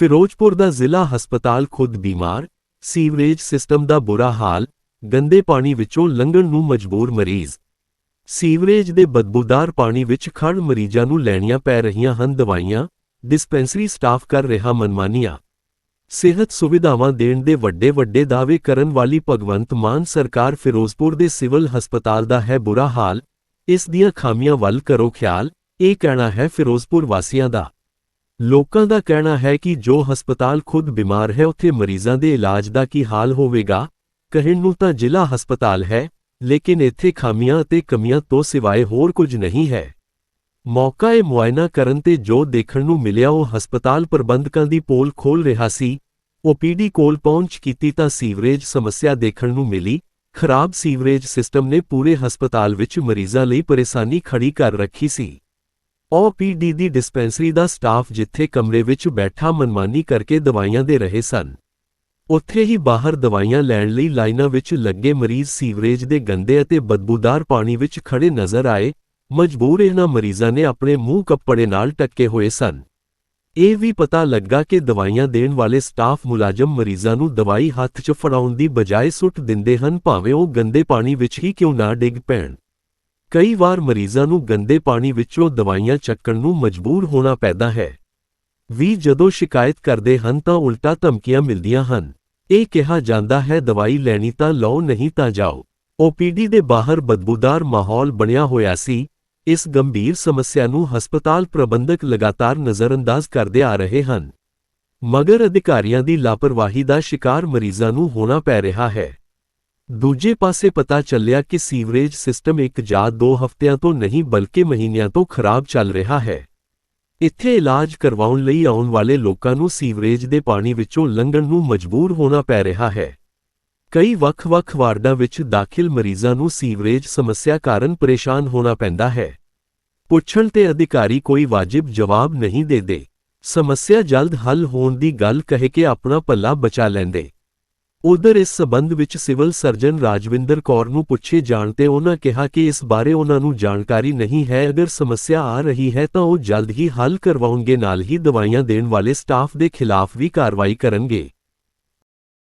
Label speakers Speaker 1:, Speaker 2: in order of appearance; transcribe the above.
Speaker 1: ਫਿਰੋਜ਼ਪੁਰ ਦਾ ਜ਼ਿਲ੍ਹਾ ਹਸਪਤਾਲ ਖੁਦ ਬਿਮਾਰ, ਸੀਵਰੇਜ ਸਿਸਟਮ ਦਾ ਬੁਰਾ ਹਾਲ, ਗੰਦੇ ਪਾਣੀ ਵਿੱਚੋਂ ਲੰਘਣ ਨੂੰ ਮਜਬੂਰ ਮਰੀਜ਼। ਸੀਵਰੇਜ ਦੇ ਬਦਬੂਦਾਰ ਪਾਣੀ ਵਿੱਚ ਖੜ ਮਰੀਜ਼ਾਂ ਨੂੰ ਲੈਣੀਆਂ ਪੈ ਰਹੀਆਂ ਹਨ ਦਵਾਈਆਂ, ਡਿਸਪੈਂਸਰੀ ਸਟਾਫ ਕਰ ਰਿਹਾ ਮਨਮਾਨੀਆਂ। ਸਿਹਤ ਸੁਵਿਧਾਵਾਂ ਦੇਣ ਦੇ ਵੱਡੇ ਵੱਡੇ ਦਾਅਵੇ ਕਰਨ ਵਾਲੀ ਭਗਵੰਤ ਮਾਨ ਸਰਕਾਰ ਫਿਰੋਜ਼ਪੁਰ ਦੇ ਸਿਵਲ ਹਸਪਤਾਲ ਦਾ ਹੈ ਬੁਰਾ ਹਾਲ, ਇਸ ਦੀਆਂ ਖਾਮੀਆਂ ਵੱਲ ਕਰੋ ਖਿਆਲ, ਇਹ ਕਹਿਣਾ ਹੈ ਫਿਰੋਜ਼ਪੁਰ ਵਾਸੀਆਂ ਦਾ। ਲੋਕਾਂ ਦਾ ਕਹਿਣਾ ਹੈ ਕਿ ਜੋ ਹਸਪਤਾਲ ਖੁਦ ਬਿਮਾਰ ਹੈ, ਉੱਥੇ ਮਰੀਜ਼ਾਂ ਦੇ ਇਲਾਜ ਦਾ ਕੀ ਹਾਲ ਹੋਵੇਗਾ? ਕਹਿਣ ਨੂੰ ਤਾਂ ਜ਼ਿਲ੍ਹਾ ਹਸਪਤਾਲ ਹੈ, ਲੇਕਿਨ ਇੱਥੇ ਖਾਮੀਆਂ ਅਤੇ ਕਮੀਆਂ ਤੋਂ ਸਿਵਾਏ ਹੋਰ ਕੁਝ ਨਹੀਂ ਹੈ। ਮੌਕਾ ਇਹ ਮੁਆਇਨਾ ਕਰਨ ਤੇ ਜੋ ਦੇਖਣ ਨੂੰ ਮਿਲਿਆ, ਉਹ ਹਸਪਤਾਲ ਪ੍ਰਬੰਧਕਾਂ ਦੀ ਪੋਲ ਖੋਲ ਰਿਹਾ ਸੀ। ਓਪੀਡੀ ਕੋਲ ਪਹੁੰਚ ਕੀਤੀ ਤਾਂ ਸੀਵਰੇਜ ਸਮੱਸਿਆ ਦੇਖਣ ਨੂੰ ਮਿਲੀ। ਖਰਾਬ ਸੀਵਰੇਜ ਸਿਸਟਮ ਨੇ ਪੂਰੇ ਹਸਪਤਾਲ ਵਿੱਚ ਮਰੀਜ਼ਾਂ ਲਈ ਪਰੇਸ਼ਾਨੀ ਖੜੀ ਕਰ ਰੱਖੀ ਸੀ। ਓਪੀਡੀ ਦੀ ਡਿਸਪੈਂਸਰੀ ਦਾ ਸਟਾਫ ਜਿੱਥੇ ਕਮਰੇ ਵਿੱਚ ਬੈਠਾ ਮਨਮਾਨੀ ਕਰਕੇ ਦਵਾਈਆਂ ਦੇ ਰਹੇ ਸਨ। ਉੱਥੇ ਹੀ ਬਾਹਰ ਦਵਾਈਆਂ ਲੈਣ ਲਈ ਲਾਈਨਾਂ ਵਿੱਚ ਲੱਗੇ ਮਰੀਜ਼ ਸੀਵਰੇਜ ਦੇ ਗੰਦੇ ਅਤੇ ਬਦਬੂਦਾਰ ਪਾਣੀ ਵਿੱਚ ਖੜੇ ਨਜ਼ਰ ਆਏ। ਮਜਬੂਰ ਇਹਨਾਂ ਮਰੀਜ਼ਾਂ ਨੇ ਆਪਣੇ ਮੂੰਹ ਕੱਪੜੇ ਨਾਲ ਟੱਕੇ ਹੋਏ ਸਨ। ਇਹ ਵੀ ਪਤਾ ਲੱਗਾ ਕਿ ਦਵਾਈਆਂ ਦੇਣ ਵਾਲੇ ਸਟਾਫ ਮੁਲਾਜ਼ਮ ਮਰੀਜ਼ਾਂ ਨੂੰ ਦਵਾਈ ਹੱਥ 'ਚ ਫੜਾਉਣ ਦੀ ਬਜਾਏ ਸੁੱਟ ਦਿੰਦੇ ਹਨ, ਭਾਵੇਂ ਉਹ ਗੰਦੇ ਪਾਣੀ ਵਿੱਚ ਹੀ ਕਿਉਂ ਨਾ ਡਿੱਗ ਪੈਣ। ਕਈ ਵਾਰ ਮਰੀਜ਼ਾਂ ਨੂੰ ਗੰਦੇ ਪਾਣੀ ਵਿੱਚੋਂ ਦਵਾਈਆਂ ਚੱਕਣ ਨੂੰ ਮਜਬੂਰ ਹੋਣਾ ਪੈਂਦਾ ਹੈ। ਵੀ ਜਦੋਂ ਸ਼ਿਕਾਇਤ ਕਰਦੇ ਹਨ ਤਾਂ ਉਲਟਾ ਧਮਕੀਆਂ ਮਿਲਦੀਆਂ ਹਨ। ਇਹ ਕਿਹਾ ਜਾਂਦਾ ਹੈ, ਦਵਾਈ ਲੈਣੀ ਤਾਂ ਲਓ, ਨਹੀਂ ਤਾਂ ਜਾਓ। ਓਪੀਡੀ ਦੇ ਬਾਹਰ ਬਦਬੂਦਾਰ ਮਾਹੌਲ ਬਣਿਆ ਹੋਇਆ ਸੀ। ਇਸ ਗੰਭੀਰ ਸਮੱਸਿਆ ਨੂੰ ਹਸਪਤਾਲ ਪ੍ਰਬੰਧਕ ਲਗਾਤਾਰ ਨਜ਼ਰਅੰਦਾਜ਼ ਕਰਦੇ ਆ ਰਹੇ ਹਨ। ਮਗਰ ਅਧਿਕਾਰੀਆਂ ਦੀ ਲਾਪਰਵਾਹੀ ਦਾ ਸ਼ਿਕਾਰ ਮਰੀਜ਼ਾਂ ਨੂੰ ਹੋਣਾ ਪੈ ਰਿਹਾ ਹੈ। ਦੂਜੇ ਪਾਸੇ ਪਤਾ ਚੱਲਿਆ ਕਿ ਸੀਵਰੇਜ ਸਿਸਟਮ ਇੱਕ ਜਾਂ ਦੋ ਹਫ਼ਤਿਆਂ ਤੋਂ ਨਹੀਂ ਬਲਕਿ ਮਹੀਨਿਆਂ ਤੋਂ ਖਰਾਬ ਚੱਲ ਰਿਹਾ ਹੈ। ਇੱਥੇ ਇਲਾਜ ਕਰਵਾਉਣ ਲਈ ਆਉਣ ਵਾਲੇ ਲੋਕਾਂ ਨੂੰ ਸੀਵਰੇਜ ਦੇ ਪਾਣੀ ਵਿੱਚੋਂ ਲੰਘਣ ਨੂੰ ਮਜਬੂਰ ਹੋਣਾ ਪੈ ਰਿਹਾ ਹੈ। ਕਈ ਵੱਖ-ਵੱਖ ਵਾਰਡਾਂ ਵਿੱਚ ਦਾਖਲ ਮਰੀਜ਼ਾਂ ਨੂੰ ਸੀਵਰੇਜ ਸਮੱਸਿਆ ਕਾਰਨ ਪਰੇਸ਼ਾਨ ਹੋਣਾ ਪੈਂਦਾ ਹੈ। ਪੁੱਛਣ ਤੇ ਅਧਿਕਾਰੀ ਕੋਈ ਵਾਜਿਬ ਜਵਾਬ ਨਹੀਂ ਦੇਦੇ। ਸਮੱਸਿਆ ਜਲਦ ਹੱਲ ਹੋਣ ਦੀ ਗੱਲ ਕਹਿ ਕੇ ਆਪਣਾ ਪੱਲਾ ਬਚਾ ਲੈਂਦੇ। ਉਧਰ ਇਸ ਸਬੰਧ ਵਿੱਚ ਸਿਵਲ ਸਰਜਨ ਰਾਜਵਿੰਦਰ ਕੌਰ ਨੂੰ ਪੁੱਛੇ ਜਾਣ ਤੇ ਉਹਨਾਂ ਕਿਹਾ ਕਿ ਇਸ ਬਾਰੇ ਉਹਨਾਂ ਨੂੰ ਜਾਣਕਾਰੀ ਨਹੀਂ ਹੈ, ਅਗਰ ਸਮੱਸਿਆ ਆ ਰਹੀ ਹੈ ਤਾਂ ਉਹ ਜਲਦ ਹੀ ਹੱਲ ਕਰਵਾਉਣਗੇ, ਨਾਲ ਹੀ ਦਵਾਈਆਂ ਦੇਣ ਵਾਲੇ ਸਟਾਫ ਦੇ ਖਿਲਾਫ ਵੀ ਕਾਰਵਾਈ ਕਰਨਗੇ।